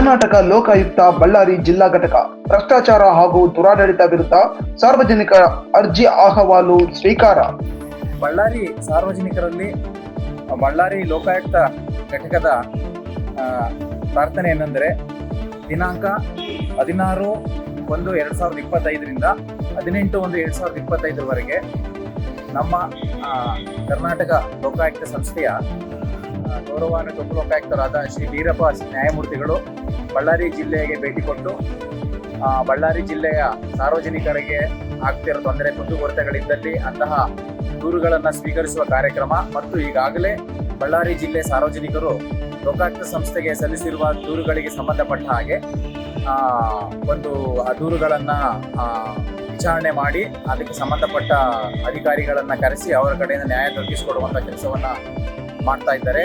ಕರ್ನಾಟಕ ಲೋಕಾಯುಕ್ತ ಬಳ್ಳಾರಿ ಜಿಲ್ಲಾ ಘಟಕ, ಭ್ರಷ್ಟಾಚಾರ ಹಾಗೂ ದುರಾಡಳಿತ ವಿರುದ್ಧ ಸಾರ್ವಜನಿಕ ಅರ್ಜಿ ಅಹವಾಲು ಸ್ವೀಕಾರ. ಬಳ್ಳಾರಿ ಸಾರ್ವಜನಿಕರಲ್ಲಿ, ಬಳ್ಳಾರಿ ಲೋಕಾಯುಕ್ತ ಘಟಕದ ಪ್ರಾರ್ಥನೆ ಏನೆಂದರೆ, ದಿನಾಂಕ ಹದಿನಾರು ಒಂದು ಎರಡು ಸಾವಿರದ ಇಪ್ಪತ್ತೈದರಿಂದ ಹದಿನೆಂಟು ಒಂದು ಎರಡು ಸಾವಿರದ ಇಪ್ಪತ್ತೈದರವರೆಗೆ ನಮ್ಮ ಕರ್ನಾಟಕ ಲೋಕಾಯುಕ್ತ ಸಂಸ್ಥೆಯ ಗೌರವಾನ್ವಿತ ಉಪಲೋಕಾಯುಕ್ತರಾದ ಶ್ರೀ ವೀರಪ್ಪ ನ್ಯಾಯಮೂರ್ತಿಗಳು ಬಳ್ಳಾರಿ ಜಿಲ್ಲೆಗೆ ಭೇಟಿ ಕೊಟ್ಟು ಬಳ್ಳಾರಿ ಜಿಲ್ಲೆಯ ಸಾರ್ವಜನಿಕರಿಗೆ ಆಗ್ತಿರೋ ತೊಂದರೆ, ಕುಂದುಕೊರತೆಗಳಿದ್ದಲ್ಲಿ ಅಂತಹ ದೂರುಗಳನ್ನು ಸ್ವೀಕರಿಸುವ ಕಾರ್ಯಕ್ರಮ ಮತ್ತು ಈಗಾಗಲೇ ಬಳ್ಳಾರಿ ಜಿಲ್ಲೆ ಸಾರ್ವಜನಿಕರು ಲೋಕಾಯುಕ್ತ ಸಂಸ್ಥೆಗೆ ಸಲ್ಲಿಸಿರುವ ದೂರುಗಳಿಗೆ ಸಂಬಂಧಪಟ್ಟ ಹಾಗೆ ಒಂದು, ಆ ದೂರುಗಳನ್ನು ವಿಚಾರಣೆ ಮಾಡಿ ಅದಕ್ಕೆ ಸಂಬಂಧಪಟ್ಟ ಅಧಿಕಾರಿಗಳನ್ನು ಕರೆಸಿ ಅವರ ಕಡೆಯಿಂದ ನ್ಯಾಯ ದೊರಕಿಸಿಕೊಡುವಂಥ ಕೆಲಸವನ್ನು ಮಾಡ್ತಾ ಇದ್ದಾರೆ.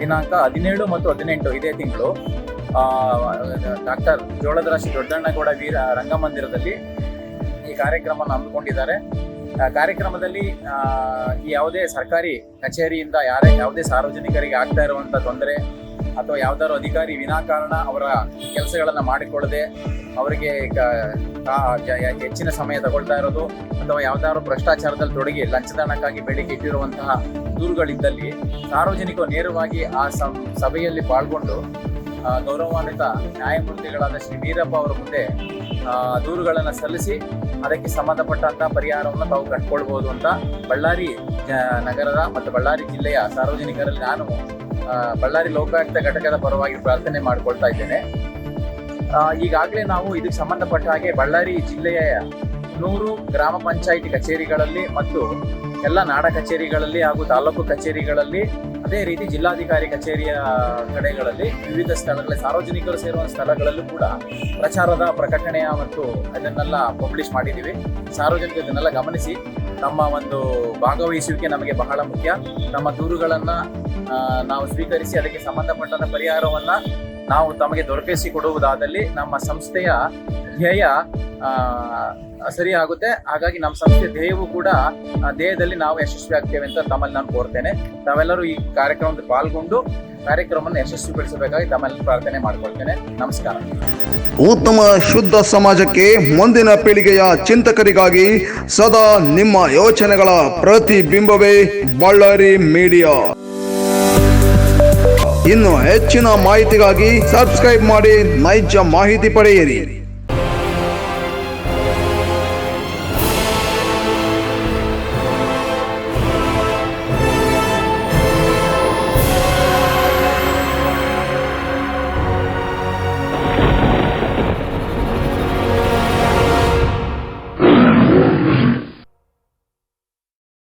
ದಿನಾಂಕ ಹದಿನೇಳು ಮತ್ತು ಹದಿನೆಂಟು ಇದೇ ತಿಂಗಳು. ಡಾಕ್ಟರ್ ಜೋಳದ ರಾಶಿ ದೊಡ್ಡಣ್ಣಗೌಡ ವೀರ ರಂಗಮಂದಿರದಲ್ಲಿ ಈ ಕಾರ್ಯಕ್ರಮವನ್ನು ಹಮ್ಮಿಕೊಂಡಿದ್ದಾರೆ. ಕಾರ್ಯಕ್ರಮದಲ್ಲಿ ಯಾವುದೇ ಸರ್ಕಾರಿ ಕಚೇರಿಯಿಂದ ಯಾರೇ, ಯಾವುದೇ ಸಾರ್ವಜನಿಕರಿಗೆ ಆಗ್ತಾ ಇರುವಂಥ ತೊಂದರೆ ಅಥವಾ ಯಾವ್ದಾದ್ರು ಅಧಿಕಾರಿ ವಿನಾಕಾರಣ ಅವರ ಕೆಲಸಗಳನ್ನು ಮಾಡಿಕೊಳ್ಳದೆ ಅವರಿಗೆ ಹೆಚ್ಚಿನ ಸಮಯ ತಗೊಳ್ತಾ ಇರೋದು ಅಥವಾ ಯಾವ್ದಾದ್ರು ಭ್ರಷ್ಟಾಚಾರದಲ್ಲಿ ತೊಡಗಿ ಲಂಚದಾನಕ್ಕಾಗಿ ಬೇಡಿಕೆ ಇಟ್ಟಿರುವಂತಹ ದೂರುಗಳಿದ್ದಲ್ಲಿ ಸಾರ್ವಜನಿಕರು ನೇರವಾಗಿ ಆ ಸಭೆಯಲ್ಲಿ ಪಾಲ್ಗೊಂಡು ಗೌರವಾನ್ವಿತ ನ್ಯಾಯಮೂರ್ತಿಗಳಾದ ಶ್ರೀ ವೀರಪ್ಪ ಅವರ ಮುಂದೆ ದೂರುಗಳನ್ನು ಸಲ್ಲಿಸಿ ಅದಕ್ಕೆ ಸಂಬಂಧಪಟ್ಟಂತ ಪರಿಹಾರವನ್ನು ತಾವು ಕಂಡುಕೊಳ್ಬಹುದು ಅಂತ ಬಳ್ಳಾರಿ ನಗರದ ಮತ್ತು ಬಳ್ಳಾರಿ ಜಿಲ್ಲೆಯ ಸಾರ್ವಜನಿಕರಲ್ಲಿ ನಾನು ಬಳ್ಳಾರಿ ಲೋಕಾಯುಕ್ತ ಘಟಕದ ಪರವಾಗಿ ಪ್ರಾರ್ಥನೆ ಮಾಡಿಕೊಳ್ತಾ ಇದ್ದೇನೆ. ಈಗಾಗಲೇ ನಾವು ಇದಕ್ಕೆ ಸಂಬಂಧಪಟ್ಟ ಹಾಗೆ ಬಳ್ಳಾರಿ ಜಿಲ್ಲೆಯ ನೂರು ಗ್ರಾಮ ಪಂಚಾಯಿತಿ ಕಚೇರಿಗಳಲ್ಲಿ ಮತ್ತು ಎಲ್ಲ ನಾಡ ಕಚೇರಿಗಳಲ್ಲಿ ಹಾಗೂ ತಾಲೂಕು ಕಚೇರಿಗಳಲ್ಲಿ, ಅದೇ ರೀತಿ ಜಿಲ್ಲಾಧಿಕಾರಿ ಕಚೇರಿಯ ಕಡೆಗಳಲ್ಲಿ, ವಿವಿಧ ಸ್ಥಳಗಳಲ್ಲಿ, ಸಾರ್ವಜನಿಕರು ಸೇರುವ ಸ್ಥಳಗಳಲ್ಲೂ ಕೂಡ ಪ್ರಚಾರದ ಪ್ರಕಟಣೆಯ ಮತ್ತು ಅದನ್ನೆಲ್ಲ ಪಬ್ಲಿಷ್ ಮಾಡಿದ್ದೀವಿ. ಸಾರ್ವಜನಿಕರು ಇದನ್ನೆಲ್ಲ ಗಮನಿಸಿ. ನಮ್ಮ ಒಂದು ಭಾಗವಹಿಸುವಿಕೆ ನಮಗೆ ಬಹಳ ಮುಖ್ಯ. ನಮ್ಮ ದೂರುಗಳನ್ನು ನಾವು ಸ್ವೀಕರಿಸಿ ಅದಕ್ಕೆ ಸಂಬಂಧಪಟ್ಟಂತ ಪರಿಹಾರವನ್ನ ನಾವು ತಮಗೆ ದೊರಕಿಸಿ ಕೊಡುವುದಾದಲ್ಲಿ ನಮ್ಮ ಸಂಸ್ಥೆಯ ಧ್ಯೇಯ ಸರಿ ಆಗುತ್ತೆ. ಹಾಗಾಗಿ ನಮ್ಮ ಸಂಸ್ಥೆ ಧ್ಯೇಯವೂ ಕೂಡ ಧ್ಯೇಯದಲ್ಲಿ ನಾವು ಯಶಸ್ವಿ ಆಗ್ತೇವೆ ಅಂತ ತಮ್ಮಲ್ಲಿ ನಾನು ಕೋರ್ತೇನೆ. ತಾವೆಲ್ಲರೂ ಈ ಕಾರ್ಯಕ್ರಮದಲ್ಲಿ ಪಾಲ್ಗೊಂಡು ಕಾರ್ಯಕ್ರಮವನ್ನು ಯಶಸ್ವಿಗೊಳಿಸಬೇಕಾಗಿ ತಮ್ಮಲ್ಲಿ ಪ್ರಾರ್ಥನೆ ಮಾಡಿಕೊಳ್ತೇನೆ. ನಮಸ್ಕಾರ. ಉತ್ತಮ ಶುದ್ಧ ಸಮಾಜಕ್ಕೆ ಮುಂದಿನ ಪೀಳಿಗೆಯ ಚಿಂತಕರಿಗಾಗಿ ಸದಾ ನಿಮ್ಮ ಯೋಚನೆಗಳ ಪ್ರತಿಬಿಂಬವೇ ಬಳ್ಳಾರಿ ಮೀಡಿಯಾ. ಇನ್ನು ಹೆಚ್ಚಿನ ಮಾಹಿತಿಗಾಗಿ ಸಬ್ಸ್ಕ್ರೈಬ್ ಮಾಡಿ ನೈಜ ಮಾಹಿತಿ ಪಡೆಯಿರಿ.